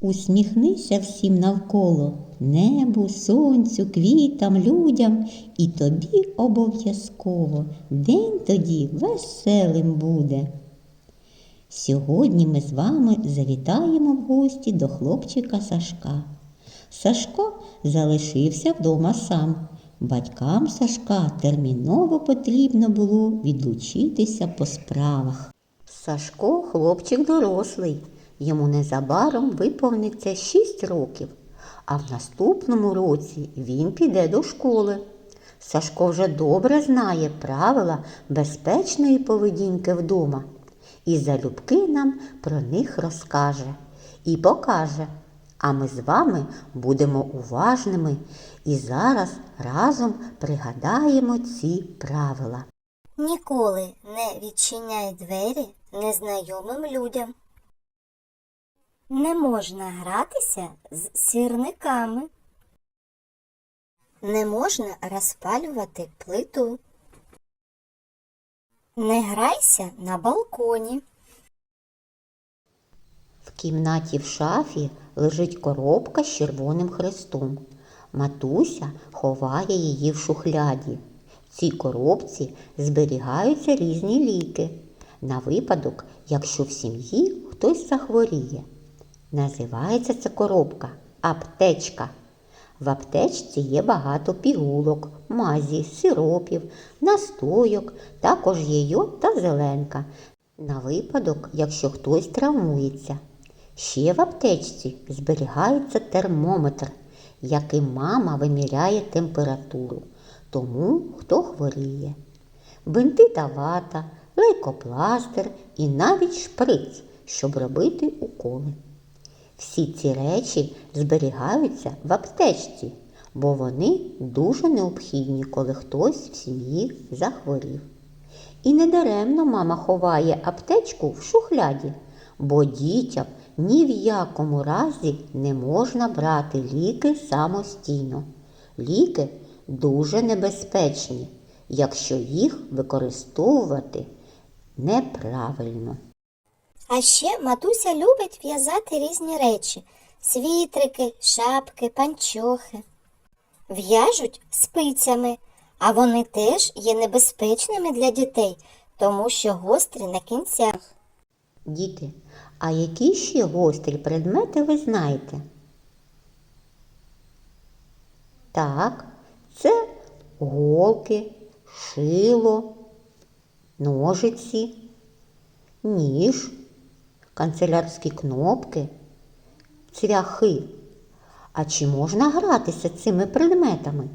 Усміхнися всім навколо небу, сонцю, квітам, людям, і тобі обов'язково день тоді веселим буде. Сьогодні ми з вами завітаємо в гості до хлопчика Сашка. Сашко залишився вдома сам. Батькам Сашка терміново потрібно було відлучитися по справах. Сашко хлопчик дорослий. Йому незабаром виповниться 6 років, а в наступному році він піде до школи. Сашко вже добре знає правила безпечної поведінки вдома і залюбки нам про них розкаже і покаже. А ми з вами будемо уважними і зараз разом пригадаємо ці правила. Ніколи не відчиняй двері незнайомим людям. Не можна гратися з сірниками. Не можна розпалювати плиту. Не грайся на балконі. В кімнаті в шафі лежить коробка з червоним хрестом. Матуся ховає її в шухляді. В цій коробці зберігаються різні ліки на випадок, якщо в сім'ї хтось захворіє. Називається ця коробка аптечка. В аптечці є багато пігулок, мазі, сиропів, настойок, також є йод та зеленка. На випадок, якщо хтось травмується. Ще в аптечці зберігається термометр, яким мама виміряє температуру тому, хто хворіє. Бинти та вата, лейкопластир і навіть шприц, щоб робити уколи. Всі ці речі зберігаються в аптечці, бо вони дуже необхідні, коли хтось в сім'ї захворів. І недаремно мама ховає аптечку в шухляді, бо дітям ні в якому разі не можна брати ліки самостійно. Ліки дуже небезпечні, якщо їх використовувати неправильно. А ще матуся любить в'язати різні речі світрики, шапки, панчохи. В'яжуть спицями, а вони теж є небезпечними для дітей, тому що гострі на кінцях. Діти, а які ще гострі предмети ви знаєте? Так, це голки, шило, ножиці, ніж, канцелярські кнопки, цвяхи. А чи можна гратися цими предметами?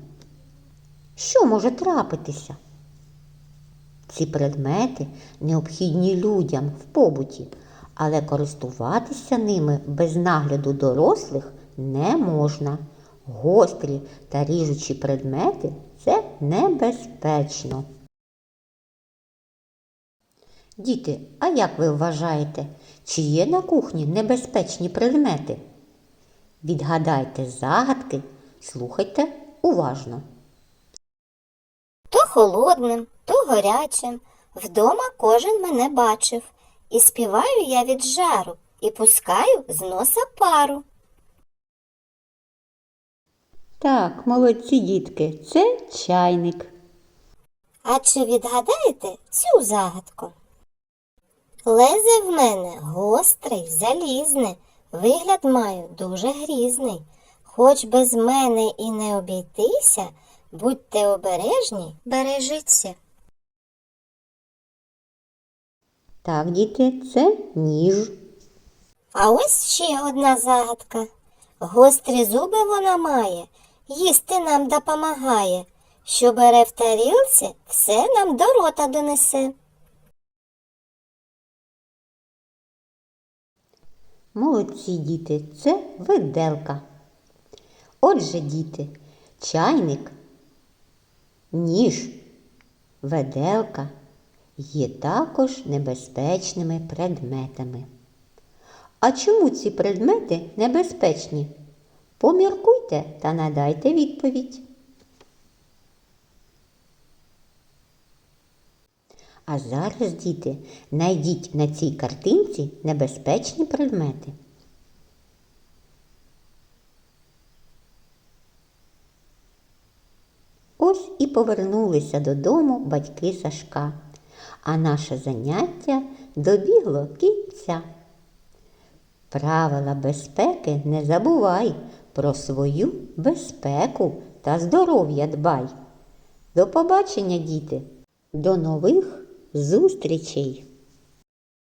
Що може трапитися? Ці предмети необхідні людям в побуті, але користуватися ними без нагляду дорослих не можна. Гострі та ріжучі предмети це небезпечно. Діти, а як ви вважаєте, чи є на кухні небезпечні предмети? Відгадайте загадки, слухайте уважно. То холодним, то гарячим. Вдома кожен мене бачив. І співаю я від жару, і пускаю з носа пару. Так, молодці дітки, це чайник. А чи відгадаєте цю загадку? Лезе в мене гострий, залізне, вигляд маю дуже грізний. Хоч без мене і не обійтися, будьте обережні, бережіться. Так, діти, це ніж. А ось ще одна загадка. Гострі зуби вона має, їсти нам допомагає. Що бере в тарілці, все нам до рота донесе. Молодці діти, це виделка. Отже, діти, чайник, ніж, веделка є також небезпечними предметами. А чому ці предмети небезпечні? Поміркуйте та надайте відповідь. А зараз, діти, найдіть на цій картинці небезпечні предмети. Ось і повернулися додому батьки Сашка, а наше заняття добігло кінця. Правила безпеки не забувай про свою безпеку та здоров'я дбай. До побачення, діти! До нових! Зустрічей!